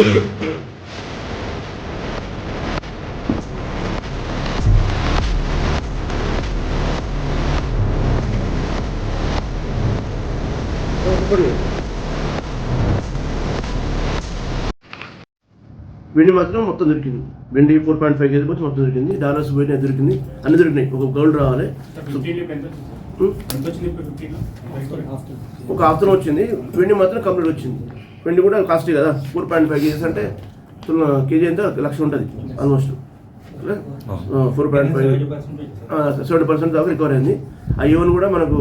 వెండి మాత్రం మొత్తం దొరికింది. వెండి ఫోర్ పాయింట్ ఫైవ్ కేజీ మొత్తం మొత్తం దొరికింది. డాలర్స్ పోయినా దొరికింది. అన్ని దొరికినాయి. ఒక గోల్డ్ రావాలి. ఉం? ఒక ఆఫ్టర్నూన్ వచ్చింది. వెండి మాత్రం కంప్లీట్ వచ్చింది. వెండి కూడా కాస్ట్లీ కదా. ఫోర్ పాయింట్ ఫైవ్ కేజీస్ అంటే కేజీ ఎంత? లక్ష ఉంటుంది almost four point five seventy percent దాకా రికవర్ అయింది. ఆ ఈవెన్ కూడా మనకు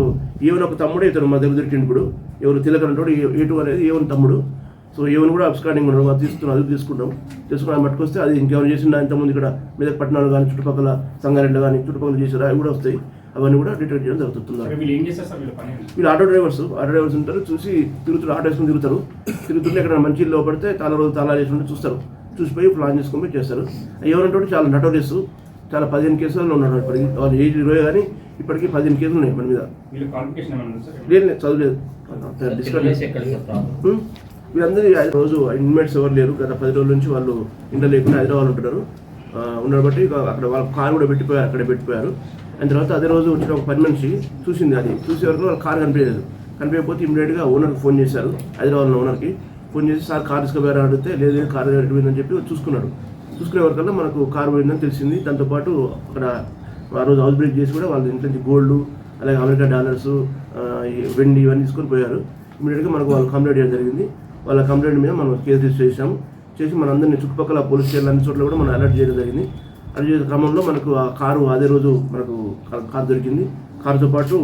ఈవెన్ ఒక తమ్ముడు ఇతను మా దగ్గర దొరికింది ఇప్పుడు. ఎవరు తిలకర్ అంటాడు ఏటు అనేది ఈవెన్ తమ్ముడు. సో ఈవెన్ కూడా అబ్స్కాండింగ్ ఉండడం అది తీసుకున్నాం అది తీసుకుంటాం. తీసుకుని పట్టుకొస్తే అది ఇంకేమైనా చేసిందా? ఇంతకుముందు ఇక్కడ మీద పట్టణాలు కానీ చుట్టుపక్కల సంగారెడ్డి కానీ చుట్టుపక్కల చేసారు అవి కూడా వస్తాయి. అవన్నీ కూడా డిటెక్ట్ చేయడం జరుగుతుంది వీళ్ళు ఏం చేస్తారు సార్ వీళ్ళ పని? వీళ్ళు ఆటో డ్రైవర్స్. ఆటో డ్రైవర్స్ ఉంటారు చూసి తిరుగుతారు ఆటో వేసుకుని తిరుగుతారు. తిరుగుతుంటే ఇక్కడ మంచి ఇల్లు పడితే తాళ రోజు తాళాలు వేసి ఉంటే చూస్తారు. చూసిపోయి ప్లాన్ చేసుకొని పోయి చేస్తారు. ఎవరంటే చాలా నటోరియస్. చాలా పదిహేను కేసులలో ఉన్నాడు ఇప్పటికి వాళ్ళు ఏజ్ ఇరవై కానీ ఇప్పటికీ పదిహేను కేసులు ఉన్నాయి మన మీద. ఏమైనా లేదు లేదు చదవలేదు. డిస్కస్ వీళ్ళందరూ రోజు ఇన్మేట్స్ ఎవరు లేరు. గత పది రోజుల నుంచి వాళ్ళు ఇంట్లో లేకుండా హైదరాబాద్ ఉంటున్నారు. ఆ, ఉండడం బట్టి ఇక అక్కడ వాళ్ళ కార్ కూడా పెట్టిపోయారు అక్కడ పెట్టిపోయారు. అండ్ తర్వాత అదే రోజు వచ్చిన ఒక పని మనిషి చూసింది అది. చూసే వరకు వాళ్ళ కార్ కనిపించలేదు. కనిపించకపోతే ఇమీడియట్గా ఓనర్కి ఫోన్ చేశారు హైదరాబాద్లో ఓనర్కి ఫోన్ చేసి సార్ కార్ తీసుకుపోయారని అడిగితే లేదు లేదు, కార్ పోయిందని చెప్పి చూసుకున్నాడు చూసుకునే వరకల్లా మనకు కార్ పోయిందని తెలిసింది. దాంతోపాటు అక్కడ ఆ రోజు హౌస్ బ్రేక్ చేసి కూడా వాళ్ళ ఇంట్లో నుంచి గోల్డ్ అలాగే అమెరికా డాలర్స్ ఈ వెండి ఇవన్నీ తీసుకొని పోయారు. ఇమీడియట్గా మనకు వాళ్ళు కంప్లైంట్ చేయడం జరిగింది. వాళ్ళ కంప్లైంట్ మీద మనం కేసు రిజిస్టర్ చేసాము చేసి మనందరినీ చుట్టుపక్కల పోలీస్ స్టేషన్ అన్ని చోట్ల కూడా మనం అలర్ట్ చేయడం జరిగింది. అలర్ట్ చేసే క్రమంలో మనకు ఆ కారు అదే రోజు మనకు కారు దొరికింది. కారుతో పాటు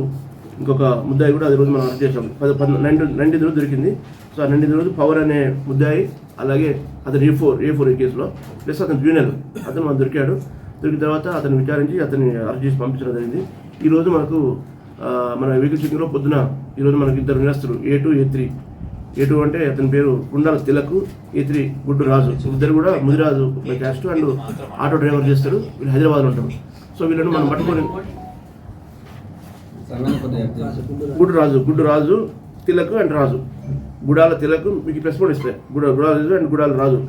ఇంకొక ముద్దాయి కూడా అదే రోజు మనం అరెస్ట్ చేసాం పది నైన్టీ నైన్టీ రోజు దొరికింది. సో ఆ నైన్టీ రోజు పవర్ అనే ముద్దాయి అలాగే అతను ఏ ఫోర్ ఏ ఫోర్ ఈ కేసులో ప్లస్ అతను జూనియర్ అతను మనం దొరికాడు. దొరికిన తర్వాత అతను విచారించి అతన్ని అరెస్ట్ చేసి పంపించడం జరిగింది. ఈరోజు మనకు మన వెహికల్ చెక్కింగ్లో పొద్దున ఈరోజు మనకి ఇద్దరు నిరస్తులు ఏ టూ ఏ త్రీ ఎటు అంటే అతని పేరు గుండాల తిలకు ఏ త్రీ గుడ్డు రాజు. ఇద్దరు కూడా Mudiraj caste and auto driver చేస్తారు. వీళ్ళు హైదరాబాద్లో ఉంటారు. సో వీళ్ళని మనం పట్టుకొని గుడ్డు రాజు గుడ్డు రాజు తిలకు అండ్ రాజు. గుడాల తిలకు మీకు ప్రెస్ కూడా ఇస్తాయి. గుడ గుడాల అండ్ గుడాల రాజు.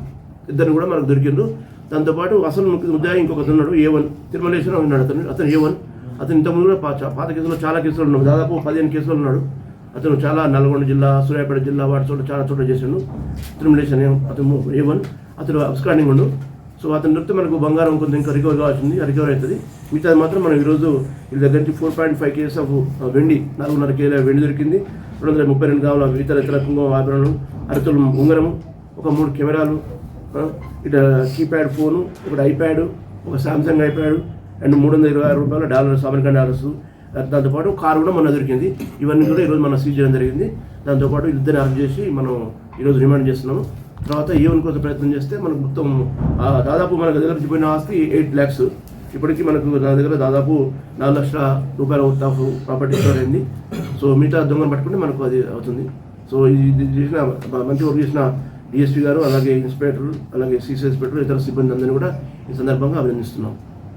ఇద్దరిని కూడా మనకు దొరికిండు దాంతోపాటు అసలు ముఖ్య ముద్దాయి ఇంకొకటి ఉన్నాడు ఏ వన్. తిరుమలేశ్వరం ఉన్నాడు అతను అతను ఏ వన్. అతను ఇంతకుముందు కూడా పాత కేసులో చాలా కేసులు ఉన్నాడు. దాదాపు పదిహేను కేసులు ఉన్నాడు. అతను చాలా నల్గొండ జిల్లా సూర్యాపేట జిల్లా వాటి చోట చాలా చోట్ల చేశాను త్రిమిలేషన్ అతను ఏ వన్ అతను అబ్స్కాండింగ్ ఉండు. సో అతను నృత్యం మనకు బంగారం కొంత ఇంకా రికవర్ కావాల్సింది రికవర్ అవుతుంది. మిగతాది మాత్రం మనం ఈరోజు వీళ్ళ దగ్గర నుంచి four point five kgs of వెండి నాలుగున్నర కేజీల వెండి దొరికింది. రెండు వందల ముప్పై రెండు గ్రాముల ఇతర ఇతర కుంకుమ ఆభరణం అరతులు ఉంగరము ఒక మూడు కెమెరాలు ఇటు కీప్యాడ్ ఫోను ఒకటి ఐప్యాడ్ ఒక సామ్సంగ్ ఐప్యాడ్ అండ్ మూడు వందల ఇరవై ఆరు రూపాయల డాలర్స్ అమెరికన్ డాలర్స్. దాంతోపాటు కారు కూడా మనం దొరికింది. ఇవన్నీ కూడా ఈరోజు మనం సీజ్ చేయడం జరిగింది. దాంతోపాటు ఇద్దరిని అరెస్ట్ చేసి మనం ఈరోజు రిమాండ్ చేస్తున్నాము. తర్వాత ఏవన్ కోసం ప్రయత్నం చేస్తే మనకు మొత్తం దాదాపు మనకు దగ్గర పోయిన ఆస్తి ఎయిట్ ల్యాక్స్. ఇప్పటికీ మనకు నా దగ్గర దాదాపు నాలుగు లక్షల రూపాయల వర్త్ ప్రాపర్టీ స్టోర్ అయింది. సో మిగతా దొంగను పట్టుకుంటే మనకు అది అవుతుంది. సో ఇది చేసిన మంచి వర్క్ చేసిన డిఎస్పీ గారు అలాగే ఇన్స్పెక్టర్ అలాగే సీసీ ఇన్స్పెక్టర్ ఇతర సిబ్బంది అందరినీ కూడా ఈ సందర్భంగా అభినందిస్తున్నాం.